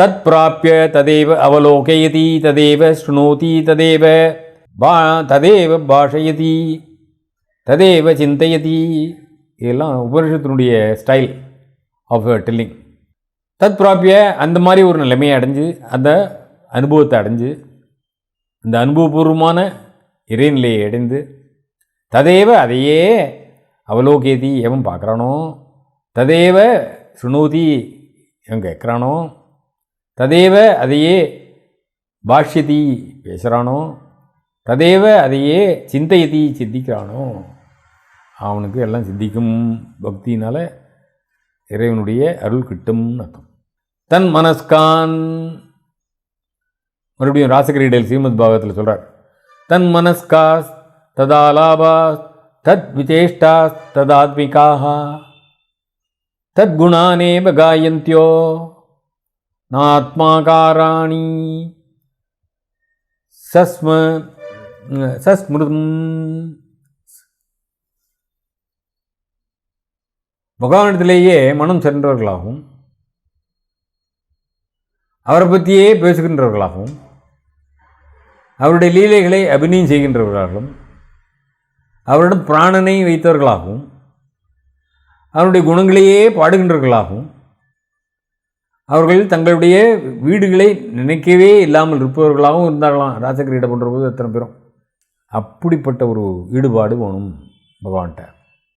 தத் பிராப்பிய ததேவ அவலோகயதி ததேவ ஸ்ருணோதி ததேவ பா ததேவ பாஷயதி ததேவ சிந்தையதி. இதெல்லாம் உபனிஷத்தினுடைய ஸ்டைல் ஆஃப் டெல்லிங் தத் பிராப்பிய அந்த மாதிரி ஒரு நிலைமையை அடைஞ்சு அந்த அனுபவத்தை அடைஞ்சு அந்த அனுபவபூர்வமான இறைநிலையை அடைந்து ததேவ அதையே அவலோகேதி எவன் பார்க்குறானோ ததேவ சுணோதி எவன் கேட்குறானோ ததேவ அதையே பாஷ்யதி பேசுகிறானோ ததேவ அதையே சிந்தையதி சிந்திக்கிறானோ? அவனுக்கு எல்லாம் சித்திக்கும் பக்தினால் இறைவனுடைய அருள் கிட்டும்னு அர்த்தம். தன் மனஸ்கான் மறுபடியும் ராசகிரீடையில் ஸ்ரீமத் பாகத்தில் சொல்கிறார் தன் மனஸ்காஸ் ததாலாபா தத் விசேஷ்டாஸ் ததாத்மிகாக தத்குணானேவ காயந்தியோ. நாத்மாகாராணி. சஸ்ம சஸ்மிருதம். பகவானிடத்திலேயே மனம் சென்றவர்களாகவும் அவரை பற்றியே பேசுகின்றவர்களாகவும் அவருடைய லீலைகளை அபிநயம் செய்கின்றவர்களாகவும் அவரிடம் பிராணனை வைத்தவர்களாகவும் அவருடைய குணங்களையே பாடுகின்றவர்களாகவும் அவர்கள் தங்களுடைய வீடுகளை நினைக்கவே இல்லாமல் இருப்பவர்களாகவும் இருந்தார்களாம். ராசகிரீட பண்ணுற போது எத்தனை பேரும். அப்படிப்பட்ட ஒரு ஈடுபாடு வேணும் பகவான்கிட்ட.